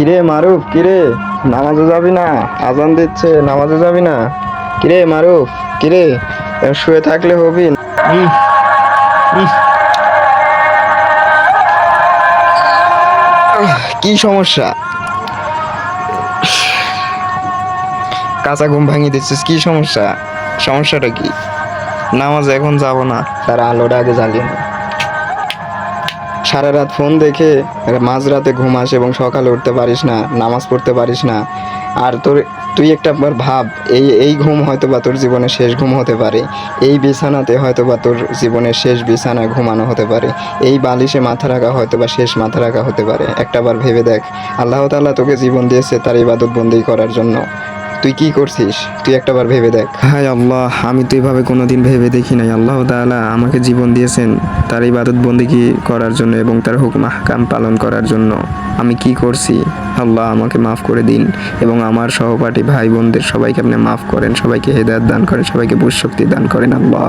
কিরে মারুফ কিরে? নামাজে যাবি না? আজান দিচ্ছে নামাজে যাবি না? কিরে মারুফ কিরে? শুয়ে থাকলে হবি কি সমস্যা? কাঁচা ঘুম ভাঙিয়ে দিচ্ছিস কি সমস্যা? সমস্যাটা কি? নামাজ এখন যাব না তার আলোটা আগে জ্বালিয়ে নে। সারা রাত ফোন দেখে মাঝরাতে ঘুম আসে এবং সকালে উঠতে পারিস না, নামাজ পড়তে পারিস না। আর তোর, তুই একটা ভাব, এই এই ঘুম হয়তো বা তোর জীবনের শেষ ঘুম হতে পারে। এই বিছানাতে হয়তো বা তোর জীবনের শেষ বিছানায় ঘুমানো হতে পারে। এই বালিশে মাথা রাখা হয়তো বা শেষ মাথা রাখা হতে পারে। একটা বার ভেবে দেখ। আল্লাহ তাআলা তোকে জীবন দিয়েছে তার ইবাদত বন্দি করার জন্য। তুই কি করছিস? তুই একটাবার ভেবে দেখ। হায় আল্লাহ, আমি তো এভাবে কোনোদিন ভেবে দেখি নাই। আল্লাহ তাআলা আমাকে জীবন দিয়েছেন তার ইবাদত বন্দিগি করার জন্য এবং তার হুকুম আহকাম পালন করার জন্য। আমি কি করছি? আল্লাহ আমাকে মাফ করে দিন এবং আমার সহপাঠী ভাই বোনদের সবাইকে আপনি মাফ করেন, সবাইকে হেদায়ত দান করেন, সবাইকে বুঝ শক্তি দান করেন আল্লাহ।